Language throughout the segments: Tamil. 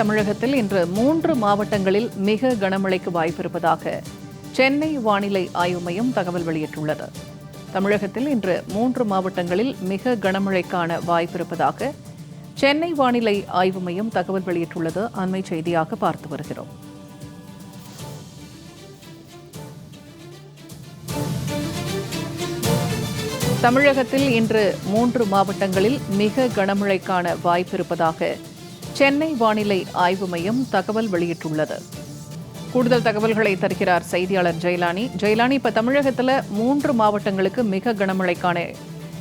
தமிழகத்தில் இன்று மூன்று மாவட்டங்களில் மிக கனமழைக்கு வாய்ப்பிருப்பதாக சென்னை வானிலை ஆய்வு மையம் தகவல் வெளியிட்டுள்ளது. தமிழகத்தில் இன்று மூன்று மாவட்டங்களில் மிக கனமழைக்கான வாய்ப்பிருப்பதாக சென்னை வானிலை ஆய்வு மையம் தகவல் வெளியிட்டுள்ளது. அண்மை செய்தியாக பார்த்து வருகிறோம். தமிழகத்தில் இன்று மூன்று மாவட்டங்களில் மிக கனமழைக்கான வாய்ப்பிருப்பதாக சென்னை வானிலை ஆய்வு மையம் தகவல் வெளியிட்டுள்ளது. கூடுதல் தகவல்களை தருகிறார் செய்தியாளர் ஜெயலானி. ஜெயலானி இப்ப தமிழகத்துல மூன்று மாவட்டங்களுக்கு மிக கனமழைக்கான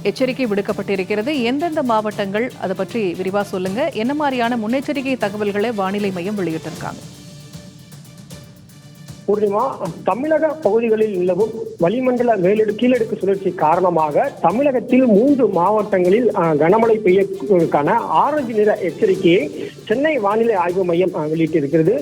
எச்சரிக்கை விடுக்கப்பட்டிருக்கிறது. எந்தெந்த மாவட்டங்கள் அதை பற்றி விரிவா சொல்லுங்க. என்ன மாதிரியான முன்னெச்சரிக்கை தகவல்களை வானிலை மையம் வெளியிட்டிருக்காங்க. பூர்ணிமா தமிழக பகுதிகளில் நிலவும் வளிமண்டல மேலடு கீழடுக்கு சுழற்சி காரணமாக தமிழகத்தில் மூன்று மாவட்டங்களில் கனமழை பெய்யக்கான ஆரஞ்சு நிற எச்சரிக்கையை சென்னை வானிலை ஆய்வு மையம் வெளியிட்டிருக்கிறது.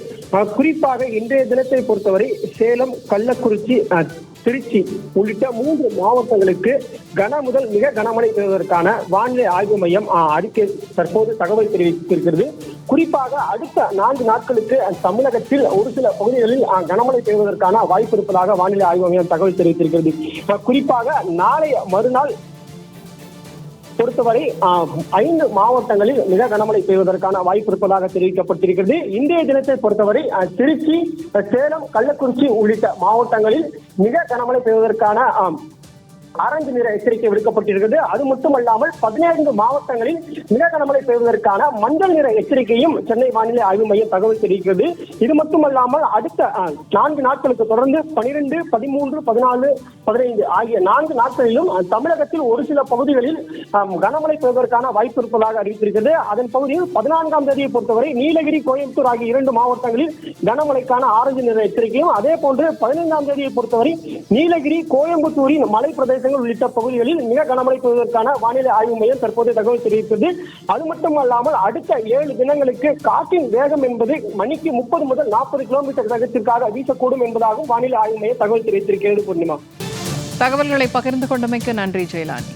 குறிப்பாக இன்றைய தினத்தை பொறுத்தவரை சேலம் கள்ளக்குறிச்சி அஹ், திருச்சி உள்ளிட்ட மூன்று மாவட்டங்களுக்கு கன முதல் மிக கனமழை பெறுவதற்கான வானிலை ஆய்வு மையம் அறிக்கை தற்போது தகவல் தெரிவித்திருக்கிறது. குறிப்பாக அடுத்த நான்கு நாட்களுக்கு தமிழகத்தில் ஒரு சில பகுதிகளில் கனமழை பெறுவதற்கான வாய்ப்பு இருப்பதாக வானிலை ஆய்வு மையம் தகவல் தெரிவித்திருக்கிறது. குறிப்பாக நாளை மறுநாள் பொறுத்தவரை ஐந்து மாவட்டங்களில் மிக கனமழை பெய்வதற்கான வாய்ப்பு இருப்பதாக தெரிவிக்கப்பட்டிருக்கிறது. இன்றைய தினத்தை பொறுத்தவரை திருச்சி சேலம் கள்ளக்குறிச்சி உள்ளிட்ட மாவட்டங்களில் மிக கனமழை பெய்வதற்கான ஆரஞ்சு நிற எச்சரிக்கை விடுக்கப்பட்டிருக்கிறது. அது மட்டுமல்லாமல் பதினைந்து மாவட்டங்களில் மிக கனமழை மஞ்சள் நிற எச்சரிக்கையும் சென்னை வானிலை ஆய்வு மையம் தகவல் தெரிவிக்கிறது. இது மட்டுமல்லாமல் அடுத்த நான்கு நாட்களுக்கு தொடர்ந்து பனிரெண்டு பதிமூன்று பதினாலு பதினைந்து ஆகிய நான்கு நாட்களிலும் தமிழகத்தில் ஒரு சில பகுதிகளில் கனமழை பெறுவதற்கான வாய்ப்பு இருப்பதாக அறிவித்திருக்கிறது. அதன் பகுதியில் பதினான்காம் தேதியை பொறுத்தவரை நீலகிரி கோயம்புத்தூர் ஆகிய இரண்டு மாவட்டங்களில் கனமழைக்கான ஆரஞ்சு நிற எச்சரிக்கையும் அதே போன்று பதினைந்தாம் தேதியை பொறுத்தவரை நீலகிரி கோயம்புத்தூரின் மலை மாவட்டங்கள் உள்ளிட்ட பகுதிகளில் மிக கனமழை பெய்வதற்கான வானிலை ஆய்வு மையம் தற்போது தகவல் தெரிவித்தது அது மட்டுமல்லாமல் அடுத்த ஏழு தினங்களுக்கு காற்றின் வேகம் என்பது மணிக்கு முப்பது முதல் நாற்பது கிலோமீட்டர் வேகத்திற்காக வீசக்கூடும் என்பதாகவும் வானிலை ஆய்வு மையம் தகவல் தெரிவித்திருக்கிறது பூர்ணிமா. தகவல்களை பகிர்ந்து கொண்டமைக்கு நன்றி ஜெயலானி.